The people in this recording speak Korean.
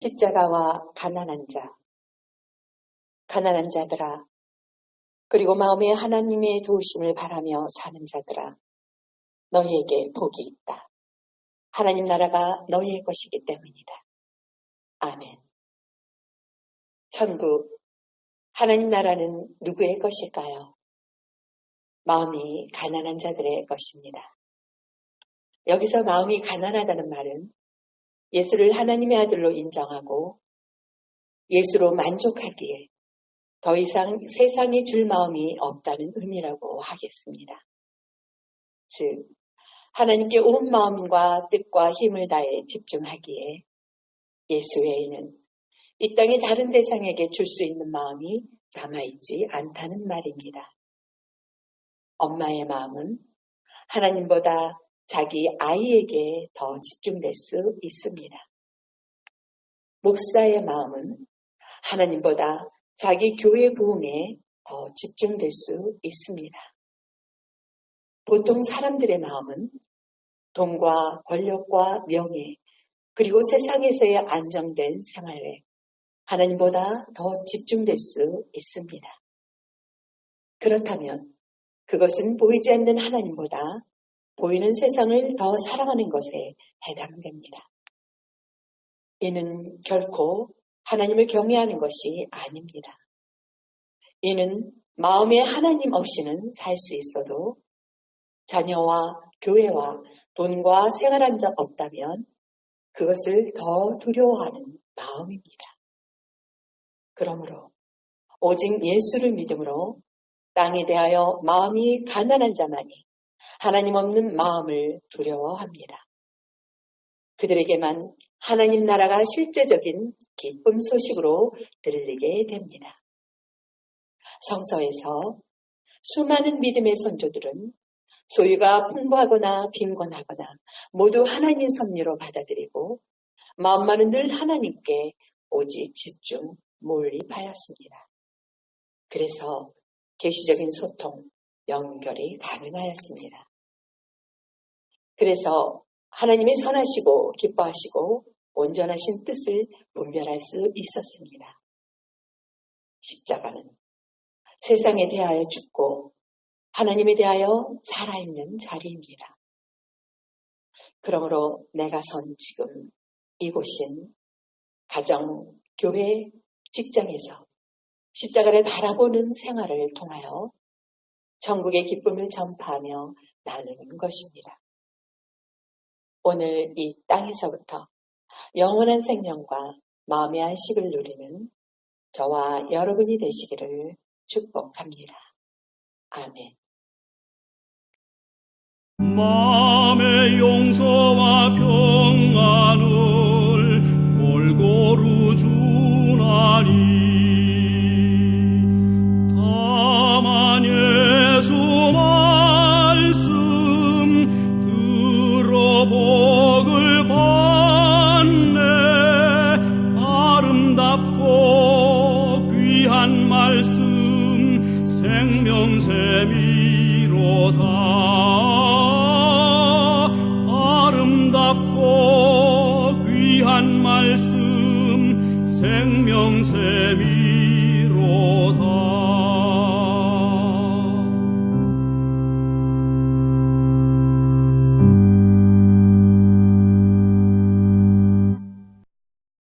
십자가와 가난한 자, 가난한 자들아, 그리고 마음에 하나님의 도우심을 바라며 사는 자들아, 너희에게 복이 있다. 하나님 나라가 너희의 것이기 때문이다. 아멘. 천국, 하나님 나라는 누구의 것일까요? 마음이 가난한 자들의 것입니다. 여기서 마음이 가난하다는 말은 예수를 하나님의 아들로 인정하고 예수로 만족하기에 더 이상 세상에 줄 마음이 없다는 의미라고 하겠습니다. 즉, 하나님께 온 마음과 뜻과 힘을 다해 집중하기에 예수 외에는 이 땅의 다른 대상에게 줄 수 있는 마음이 남아있지 않다는 말입니다. 엄마의 마음은 하나님보다 자기 아이에게 더 집중될 수 있습니다. 목사의 마음은 하나님보다 자기 교회 부흥에 더 집중될 수 있습니다. 보통 사람들의 마음은 돈과 권력과 명예, 그리고 세상에서의 안정된 생활에 하나님보다 더 집중될 수 있습니다. 그렇다면 그것은 보이지 않는 하나님보다 보이는 세상을 더 사랑하는 것에 해당됩니다. 이는 결코 하나님을 경외하는 것이 아닙니다. 이는 마음에 하나님 없이는 살 수 있어도 자녀와 교회와 돈과 생활한 적 없다면 그것을 더 두려워하는 마음입니다. 그러므로 오직 예수를 믿음으로 땅에 대하여 마음이 가난한 자만이 하나님 없는 마음을 두려워합니다. 그들에게만 하나님 나라가 실제적인 기쁨 소식으로 들리게 됩니다. 성서에서 수많은 믿음의 선조들은 소유가 풍부하거나 빈곤하거나 모두 하나님 섭리로 받아들이고 마음만은 늘 하나님께 오직 집중 몰입하였습니다. 그래서 계시적인 소통, 연결이 가능하였습니다. 그래서 하나님이 선하시고 기뻐하시고 온전하신 뜻을 분별할 수 있었습니다. 십자가는 세상에 대하여 죽고 하나님에 대하여 살아있는 자리입니다. 그러므로 내가 선 지금 이곳인 가정, 교회, 직장에서 십자가를 바라보는 생활을 통하여 천국의 기쁨을 전파하며 나누는 것입니다. 오늘 이 땅에서부터 영원한 생명과 마음의 안식을 누리는 저와 여러분이 되시기를 축복합니다. 아멘. 마음의 용서와 평안을 아름